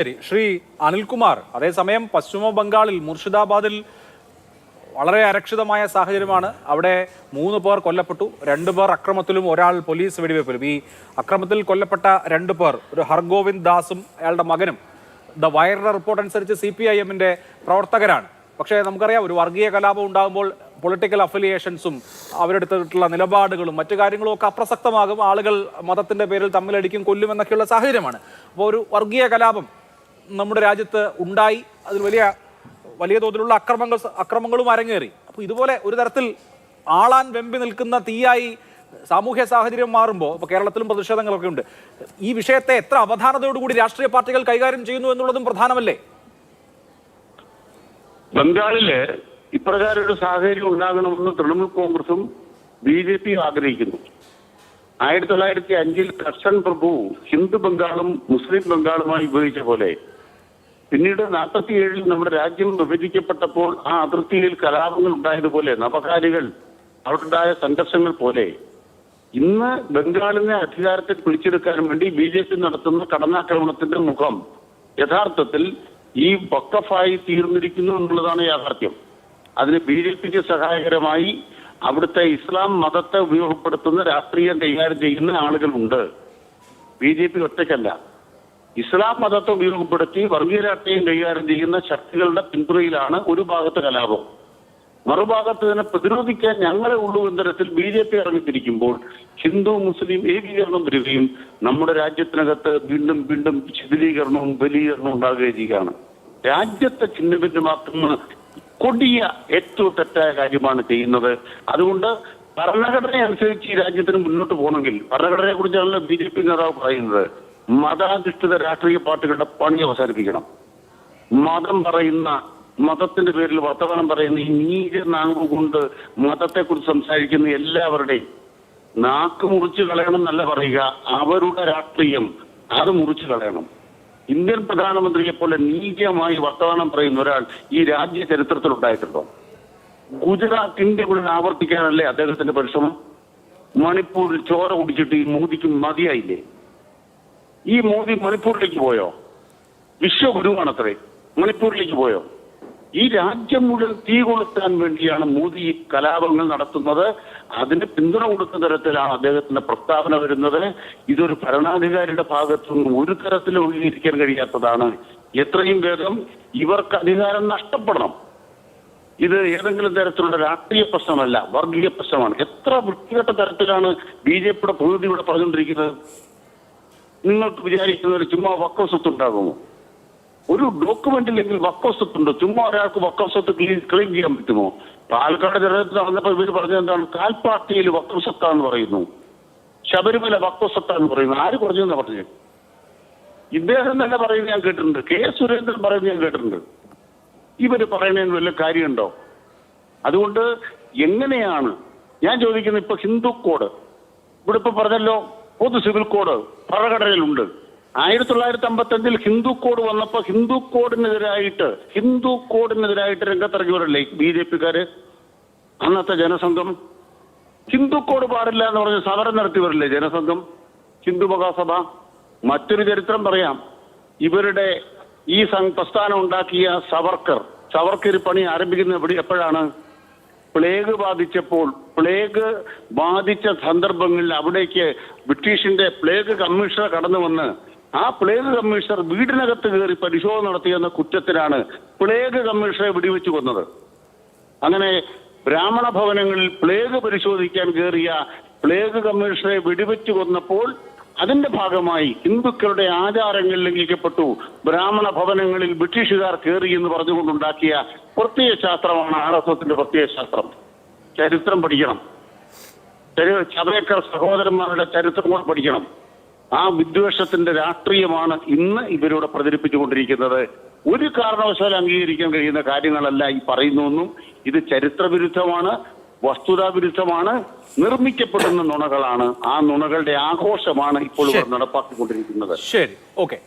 ശരി ശ്രീ അനിൽകുമാർ അതേസമയം പശ്ചിമ ബംഗാളിൽ മുർഷിദാബാദിൽ വളരെ അരക്ഷിതമായ സാഹചര്യമാണ്. അവിടെ മൂന്ന് പേർ കൊല്ലപ്പെട്ടു രണ്ടു പേർ അക്രമത്തിലും ഒരാൾ പോലീസ് വെടിവെപ്പിലും. ഈ അക്രമത്തിൽ കൊല്ലപ്പെട്ട രണ്ടു പേർ ഒരു ഹർഗോവിന്ദ് ദാസും അയാളുടെ മകനും ദ വയറിന്റെ റിപ്പോർട്ട് അനുസരിച്ച് സി പി ഐ എമ്മിന്റെ പ്രവർത്തകരാണ്. പക്ഷേ നമുക്കറിയാം ഒരു വർഗീയ കലാപം ഉണ്ടാകുമ്പോൾ പൊളിറ്റിക്കൽ അഫിലിയേഷൻസും അവരെടുത്തിട്ടുള്ള നിലപാടുകളും മറ്റു കാര്യങ്ങളും ഒക്കെ അപ്രസക്തമാകും. ആളുകൾ മതത്തിന്റെ പേരിൽ തമ്മിലടിക്കും കൊല്ലും എന്നൊക്കെയുള്ള സാഹചര്യമാണ്. അപ്പോൾ ഒരു വർഗീയ കലാപം നമ്മുടെ രാജ്യത്ത് ഉണ്ടായി. അതിൽ വലിയ വലിയ തോതിലുള്ള അക്രമങ്ങൾ അക്രമങ്ങളും അരങ്ങേറി. അപ്പോൾ ഇതുപോലെ ഒരു തരത്തിൽ ആളാൻ വെമ്പി നിൽക്കുന്ന തീയായി സാമൂഹ്യ സാഹചര്യം മാറുമ്പോൾ ഇപ്പോൾ കേരളത്തിലും പ്രതിഷേധങ്ങളൊക്കെ ഉണ്ട്. ഈ വിഷയത്തെ എത്ര അവധാനതയോടുകൂടി രാഷ്ട്രീയ പാർട്ടികൾ കൈകാര്യം ചെയ്യുന്നു എന്നുള്ളതും പ്രധാനമല്ലേ? ബംഗാളിൽ ഇപ്രകാരം ഒരു സാഹചര്യം ഉണ്ടാകണമെന്ന് തൃണമൂൽ കോൺഗ്രസും ബി ജെ പി ആഗ്രഹിക്കുന്നു. ആയിരത്തി തൊള്ളായിരത്തി അഞ്ചിൽ കർഷൻ പ്രഭു ഹിന്ദു ബംഗാളും മുസ്ലിം ബംഗാളുമായി ഉപയോഗിച്ച പോലെ പിന്നീട് നാൽപ്പത്തി ഏഴിൽ നമ്മുടെ രാജ്യം വിഭജിക്കപ്പെട്ടപ്പോൾ ആ അതിർത്തിയിൽ കലാപങ്ങൾ ഉണ്ടായതുപോലെ നവകാലികൾ അവിടുണ്ടായ സംഘർഷങ്ങൾ പോലെ ഇന്ന് ബംഗാളിനെ അധികാരത്തിൽ പിടിച്ചെടുക്കാൻ വേണ്ടി ബി ജെ പി നടത്തുന്ന കടന്നാക്രമണത്തിന്റെ മുഖം യഥാർത്ഥത്തിൽ ഈ വക്കഫായി തീർന്നിരിക്കുന്നു എന്നുള്ളതാണ് യാഥാർത്ഥ്യം. അതിന് ബി ജെ പിക്ക് സഹായകരമായി അവിടുത്തെ ഇസ്ലാം മതത്തെ ഉപയോഗപ്പെടുത്തുന്ന രാഷ്ട്രീയം കൈകാര്യം ചെയ്യുന്ന ആളുകളുണ്ട്. ബി ജെ പി ഒറ്റയ്ക്കല്ല. ഇസ്ലാം മതത്തെ ഉപയോഗപ്പെടുത്തി വർഗീയരാഷ്ട്രീയം കൈകാര്യം ചെയ്യുന്ന ശക്തികളുടെ പിന്തുണയിലാണ് ഒരു ഭാഗത്ത് കലാപം. മറുഭാഗത്ത് ഇതിനെ പ്രതിരോധിക്കാൻ ഞങ്ങളെ ഉള്ളൂ എന്ന തരത്തിൽ ബി ജെ പി ഇറങ്ങിത്തിരിക്കുമ്പോൾ ഹിന്ദു മുസ്ലിം ഏകീകരണം വരികയും നമ്മുടെ രാജ്യത്തിനകത്ത് വീണ്ടും വീണ്ടും ശിഥിലീകരണവും ബലീകരണവും ഉണ്ടാകുകയും ചെയ്യുകയാണ്. രാജ്യത്തെ ചിഹ്നഭിന്നമാക്കുന്ന കൊടിയ ഏറ്റവും തെറ്റായ കാര്യമാണ് ചെയ്യുന്നത്. അതുകൊണ്ട് ഭരണഘടന അനുസരിച്ച് ഈ രാജ്യത്തിന് മുന്നോട്ട് പോകണമെങ്കിൽ ഭരണഘടനയെ കുറിച്ചാണല്ലോ ബി ജെ പി നേതാവ് പറയുന്നത്. മതാധിഷ്ഠിത രാഷ്ട്രീയ പാർട്ടികളുടെ പണി അവസാനിപ്പിക്കണം. മതം പറയുന്ന മതത്തിന്റെ പേരിൽ വർത്തമാനം പറയുന്ന ഈ നീച നാങ്ങു കൊണ്ട് മതത്തെക്കുറിച്ച് സംസാരിക്കുന്ന എല്ലാവരുടെയും നാക്ക് മുറിച്ചു കളയണം എന്നല്ല പറയുക അവരുടെ രാഷ്ട്രീയം അത് മുറിച്ചു കളയണം. ഇന്ത്യൻ പ്രധാനമന്ത്രിയെ പോലെ നീചമായി വർത്തമാനം പറയുന്ന ഒരാൾ ഈ രാജ്യ ചരിത്രത്തിൽ ഉണ്ടായിട്ടുണ്ടോ? ഗുജറാത്തിന്റെ കൂടെ ആവർത്തിക്കാനല്ലേ അദ്ദേഹത്തിന്റെ പരിശ്രമം? മണിപ്പൂരിൽ ചോര കുടിച്ചിട്ട് ഈ മോദിക്ക് മതിയായില്ലേ? ഈ മോദി മണിപ്പൂരിലേക്ക് പോയോ? വിശ്വഗുരുവാണത്രേ മണിപ്പൂരിലേക്ക് പോയോ? ഈ രാജ്യം മുഴുവൻ തീ കൊളുത്താൻ വേണ്ടിയാണ് മോദി ഈ കലാപങ്ങൾ നടത്തുന്നത്. അതിന് പിന്തുണ കൊടുക്കുന്ന തരത്തിലാണ് അദ്ദേഹത്തിന്റെ പ്രസ്താവന വരുന്നത്. ഇതൊരു ഭരണാധികാരിയുടെ ഭാഗത്തുനിന്ന് ഒരു തരത്തിലും അംഗീകരിക്കാൻ കഴിയാത്തതാണ് എത്രയും വേഗം ഇവർക്ക് അധികാരം നഷ്ടപ്പെടണം. ഇത് ഏതെങ്കിലും തരത്തിലുള്ള രാഷ്ട്രീയ പ്രശ്നമല്ല വർഗീയ പ്രശ്നമാണ്. എത്ര വൃത്തികെട്ട തരത്തിലാണ് ബി ജെ പിയുടെ പ്രതിനിധി ഇവിടെ പറഞ്ഞുകൊണ്ടിരിക്കുന്നത്? നിങ്ങൾക്ക് ഒരു ചുമ്മാ വക്കോസ്വത്ത് ഉണ്ടാകുമോ ഒരു ഡോക്യുമെന്റിലെങ്കിൽ വക്കോ സ്വത്തുണ്ടോ ചുമ്മാ ഒരാൾക്ക് വക്കോ ക്ലീൻ ക്ലീൻ ചെയ്യാൻ പറ്റുമോ? പാലക്കാട് ജനത്തിൽ നടന്നപ്പോൾ ഇവർ പറഞ്ഞത് എന്താണ് കാൽപ്പാട്ടിയിൽ വക്കോ സ്വത്താന്ന് പറയുന്നു. ശബരിമല വക്കോ സ്വത്താന്ന് പറയുന്നു. ആര് പറഞ്ഞു എന്നാ പറഞ്ഞു? ഇദ്ദേഹം തന്നെ പറയുന്നത് ഞാൻ കേട്ടിട്ടുണ്ട്. കെ സുരേന്ദ്രൻ പറയുന്നത് ഞാൻ കേട്ടിട്ടുണ്ട്. ഇവർ പറയുന്നതിന് വല്ല കാര്യമുണ്ടോ? അതുകൊണ്ട് എങ്ങനെയാണ്? ഞാൻ ചോദിക്കുന്നത് ഇപ്പൊ ഹിന്ദു കോഡ് ഇവിടെ ഇപ്പൊ പറഞ്ഞല്ലോ പൊതു സിവിൽ കോഡ് ഭരണഘടനയിലുണ്ട് ആയിരത്തി തൊള്ളായിരത്തി അമ്പത്തി അഞ്ചിൽ ഹിന്ദു കോഡ് വന്നപ്പോ ഹിന്ദു കോഡിനെതിരായിട്ട് ഹിന്ദു കോഡിനെതിരായിട്ട് രംഗത്തിറങ്ങിയവരല്ലേ ബി ജെ പിക്കാര്? അന്നത്തെ ജനസംഘം. ഹിന്ദു കോഡ് പാടില്ല എന്ന് പറഞ്ഞ് സമരം നടത്തിയവരല്ലേ ജനസംഘം? ഹിന്ദു മഹാസഭ. മറ്റൊരു ചരിത്രം പറയാം. ഇവരുടെ ഈ പ്രസ്ഥാനം ഉണ്ടാക്കിയ സവർക്കർ സവർക്കർ പണി ആരംഭിക്കുന്നത് എപ്പോഴാണ്? പ്ലേഗ് ബാധിച്ചപ്പോൾ പ്ലേഗ് ബാധിച്ച സന്ദർഭങ്ങളിൽ അവിടേക്ക് ബ്രിട്ടീഷിന്റെ പ്ലേഗ് കമ്മീഷണർ കടന്നു വന്ന് ആ പ്ലേഗ് കമ്മീഷണർ വീടിനകത്ത് കയറി പരിശോധന നടത്തിയെന്ന കുറ്റത്തിലാണ് പ്ലേഗ് കമ്മീഷണറെ വെടിവെച്ചു കൊന്നത്. അങ്ങനെ ബ്രാഹ്മണ ഭവനങ്ങളിൽ പ്ലേഗ് പരിശോധിക്കാൻ കയറിയ പ്ലേഗ് കമ്മീഷണറെ വെടിവെച്ചു കൊന്നപ്പോൾ അതിന്റെ ഭാഗമായി ഹിന്ദുക്കളുടെ ആചാരങ്ങൾ ലംഘിക്കപ്പെട്ടു. ബ്രാഹ്മണ ഭവനങ്ങളിൽ ബ്രിട്ടീഷുകാർ കയറി എന്ന് പറഞ്ഞുകൊണ്ടുണ്ടാക്കിയ പ്രത്യയ ശാസ്ത്രമാണ് ആർ എസ് എസിന്റെ പ്രത്യയ ശാസ്ത്രം. ചരിത്രം പഠിക്കണം. ചതയക്കർ സഹോദരന്മാരുടെ ചരിത്രം കൂടെ പഠിക്കണം. ആ വിദ്വേഷത്തിന്റെ രാഷ്ട്രീയമാണ് ഇന്ന് ഇവരോട് പ്രചരിപ്പിച്ചുകൊണ്ടിരിക്കുന്നത്. ഒരു കാരണവശാലും അംഗീകരിക്കാൻ കഴിയുന്ന കാര്യങ്ങളല്ല ഈ പറയുന്നുവെന്നും ഇത് ചരിത്രവിരുദ്ധമാണ്. വസ്തുതാവിരുദ്ധമാണ് നിർമ്മിക്കപ്പെടുന്ന നുണകളാണ്. ആ നുണകളുടെ ആഘോഷമാണ് ഇപ്പോൾ നടപ്പാക്കിക്കൊണ്ടിരിക്കുന്നത്. ശരി. ഓക്കെ.